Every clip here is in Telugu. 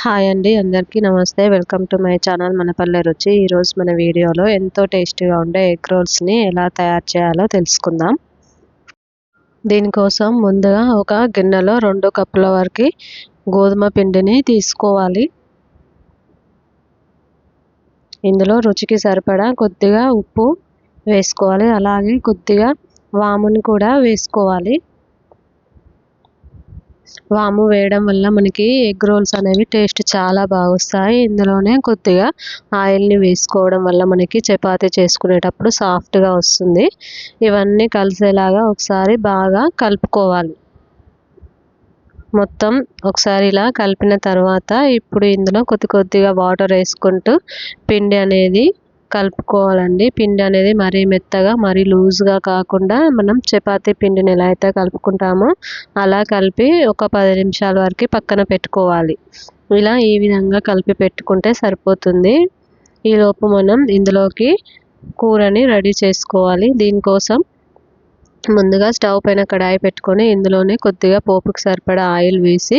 హాయ్ అండి అందరికీ నమస్తే. వెల్కమ్ టు మై ఛానల్ మన పల్లె రుచి ఈరోజు మన వీడియోలో ఎంతో టేస్టీగా ఉండే ఎగ్ రోల్స్ని ఎలా తయారు చేయాలో తెలుసుకుందాం. దీనికోసం ముందుగా ఒక గిన్నెలో రెండు కప్పుల వరకు గోధుమ పిండిని తీసుకోవాలి. ఇందులో రుచికి సరిపడా కొద్దిగా ఉప్పు వేసుకోవాలి. అలాగే కొద్దిగా వాముని కూడా వేసుకోవాలి. వాము వేయడం వల్ల మనకి ఎగ్ రోల్స్ అనేవి టేస్ట్ చాలా బాగా వస్తాయి ఇందులోనే కొద్దిగా ఆయిల్ని వేసుకోవడం వల్ల మనకి చపాతీ చేసుకునేటప్పుడు సాఫ్ట్గా వస్తుంది. ఇవన్నీ కలిసేలాగా ఒకసారి బాగా కలుపుకోవాలి. మొత్తం ఒకసారి ఇలా కలిపిన తర్వాత ఇప్పుడు ఇందులో కొద్ది కొద్దిగా వాటర్ వేసుకుంటూ పిండి అనేది కలుపుకోవాలండి. పిండి అనేది మరీ మెత్తగా మరీ లూజ్గా కాకుండా మనం చపాతీ పిండిని ఎలా అయితే కలుపుకుంటామో అలా కలిపి ఒక పది నిమిషాల వరకు పక్కన పెట్టుకోవాలి. ఇలా ఈ విధంగా కలిపి పెట్టుకుంటే సరిపోతుంది. ఈలోపు మనం ఇందులోకి కూరని రెడీ చేసుకోవాలి. దీనికోసం ముందుగా స్టవ్ పైన కడాయి పెట్టుకొని ఇందులోనే కొద్దిగా పోపుకి సరిపడా ఆయిల్ వేసి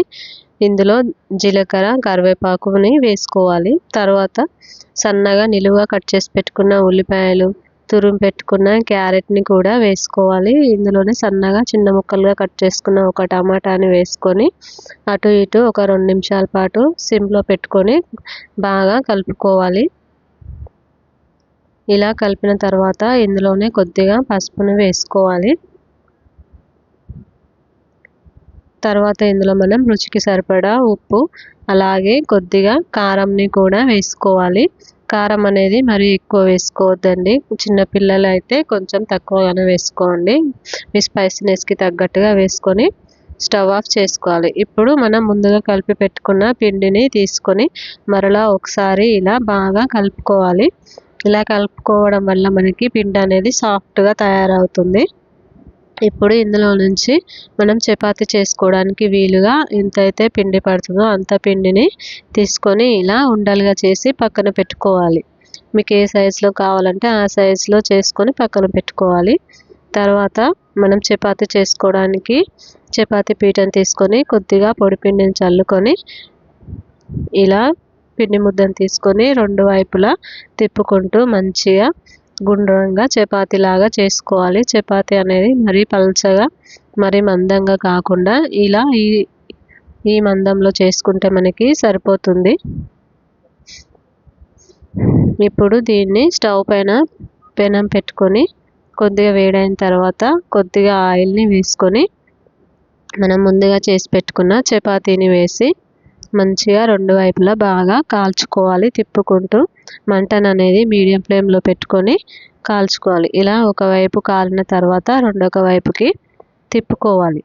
ఇందులో జీలకర్ర కరివేపాకుని వేసుకోవాలి. తర్వాత సన్నగా నిలువుగా కట్ చేసి పెట్టుకున్న ఉల్లిపాయలు తురుము పెట్టుకున్న క్యారెట్ని కూడా వేసుకోవాలి. ఇందులోనే సన్నగా చిన్న ముక్కలుగా కట్ చేసుకున్న ఒక టమాటాని వేసుకొని అటు ఇటు ఒక రెండు నిమిషాల పాటు సిమ్లో పెట్టుకొని బాగా కలుపుకోవాలి. ఇలా కలిపిన తర్వాత ఇందులోనే కొద్దిగా పసుపును వేసుకోవాలి. తర్వాత ఇందులో మనం రుచికి సరిపడా ఉప్పు అలాగే కొద్దిగా కారంని కూడా వేసుకోవాలి. కారం అనేది మరీ ఎక్కువ వేసుకోవద్దండి. చిన్నపిల్లలు అయితే కొంచెం తక్కువగానే వేసుకోండి. మీ స్పైసీనెస్కి తగ్గట్టుగా వేసుకొని స్టవ్ ఆఫ్ చేసుకోవాలి. ఇప్పుడు మనం ముందుగా కలిపి పెట్టుకున్న పిండిని తీసుకొని మరలా ఒకసారి ఇలా బాగా కలుపుకోవాలి. ఇలా కలుపుకోవడం వల్ల మనకి పిండి అనేది సాఫ్ట్గా తయారవుతుంది. ఇప్పుడు ఇందులో నుంచి మనం చపాతి చేసుకోవడానికి వీలుగా ఎంతైతే పిండి పడుతుందో అంత పిండిని తీసుకొని ఇలా ఉండలుగా చేసి పక్కన పెట్టుకోవాలి. మీకు ఏ సైజులో కావాలంటే ఆ సైజులో చేసుకొని పక్కన పెట్టుకోవాలి. తర్వాత మనం చపాతి చేసుకోవడానికి చపాతి పీటను తీసుకొని కొద్దిగా పొడిపిండిని చల్లుకొని ఇలా పిండి ముద్దను తీసుకొని రెండు వైపులా తిప్పుకుంటూ మంచిగా గుండ్రంగా చపాతీలాగా చేసుకోవాలి. చపాతీ అనేది మరీ పల్చగా మరీ మందంగా కాకుండా ఇలా ఈ ఈ మందంలో చేసుకుంటే మనకి సరిపోతుంది. ఇప్పుడు దీన్ని స్టవ్ పైన పెనం పెట్టుకొని కొద్దిగా వేడైన తర్వాత కొద్దిగా ఆయిల్ని వేసుకొని మనం ముందుగా చేసి పెట్టుకున్న చపాతీని వేసి మంచిగా రెండు వైపులా బాగా కాల్చుకోవాలి తిప్పుకుంటూ మంటను అనేది మీడియం ఫ్లేమ్లో పెట్టుకొని కాల్చుకోవాలి. ఇలా ఒకవైపు కాలిన తర్వాత రెండొక వైపుకి తిప్పుకోవాలి.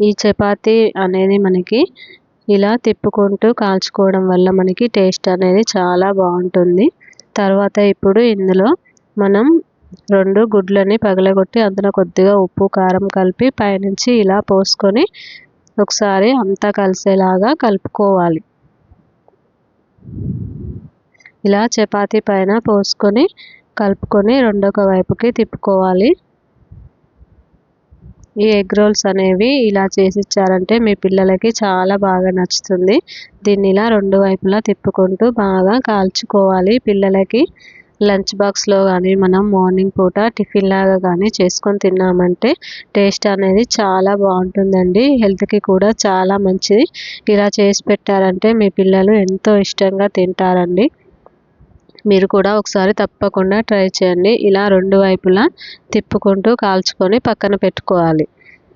ఈ చపాతీ అనేది మనకి ఇలా తిప్పుకుంటూ కాల్చుకోవడం వల్ల మనకి టేస్ట్ అనేది చాలా బాగుంటుంది. తర్వాత ఇప్పుడు ఇందులో మనం రెండు గుడ్లని పగలగొట్టి అందులో కొద్దిగా ఉప్పు కారం కలిపి పైనుంచి ఇలా పోసుకొని ఒకసారి అంతా కలిసేలాగా కలుపుకోవాలి. ఇలా చపాతీ పైన పోసుకొని కలుపుకొని రెండొక వైపుకి తిప్పుకోవాలి. ఈ ఎగ్ రోల్స్ అనేవి ఇలా చేసి ఇచ్చారంటే మీ పిల్లలకి చాలా బాగా నచ్చుతుంది. దీన్ని ఇలా రెండు వైపులా తిప్పుకుంటూ బాగా కాల్చుకోవాలి పిల్లలకి. లంచ్ బాక్స్లో కానీ మనం మార్నింగ్ పూట టిఫిన్ లాగా కానీ చేసుకొని తిన్నామంటే టేస్ట్ అనేది చాలా బాగుంటుందండి. హెల్త్కి కూడా చాలా మంచిది. ఇలా చేసి పెట్టారంటే మీ పిల్లలు ఎంతో ఇష్టంగా తింటారండి. మీరు కూడా ఒకసారి తప్పకుండా ట్రై చేయండి. ఇలా రెండు వైపులా తిప్పుకుంటూ కాల్చుకొని పక్కన పెట్టుకోవాలి.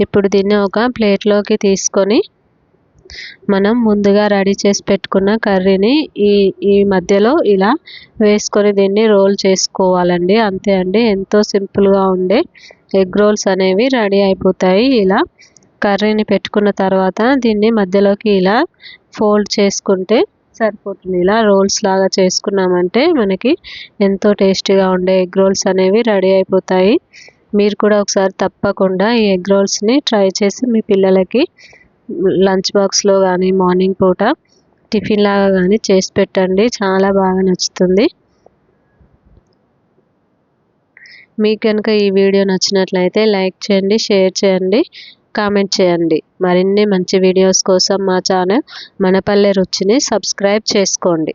ఇప్పుడు దీన్ని ఒక ప్లేట్లోకి తీసుకొని మనం ముందుగా రెడీ చేసి పెట్టుకున్న కర్రీని ఈ ఈ మధ్యలో ఇలా వేసుకొని దీన్ని రోల్ చేసుకోవాలండి. అంతే అండి. ఎంతో సింపుల్గా ఉండే ఎగ్ రోల్స్ అనేవి రెడీ అయిపోతాయి. ఇలా కర్రీని పెట్టుకున్న తర్వాత దీన్ని మధ్యలోకి ఇలా ఫోల్డ్ చేసుకుంటే సరిపోతుంది. ఇలా రోల్స్ లాగా చేసుకున్నామంటే మనకి ఎంతో టేస్టీగా ఉండే ఎగ్ రోల్స్ అనేవి రెడీ అయిపోతాయి. మీరు కూడా ఒకసారి తప్పకుండా ఈ ఎగ్ రోల్స్ని ట్రై చేసి మీ పిల్లలకి లంచ్ బాక్స్లో కానీ మార్నింగ్ పూట టిఫిన్ లాగా కానీ చేసి పెట్టండి. చాలా బాగా నచ్చుతుంది. మీకు కనుక ఈ వీడియో నచ్చినట్లయితే లైక్ చేయండి షేర్ చేయండి కామెంట్ చేయండి. మరిన్ని మంచి వీడియోస్ కోసం మా ఛానల్ మనపల్లె రుచిని సబ్స్క్రైబ్ చేసుకోండి.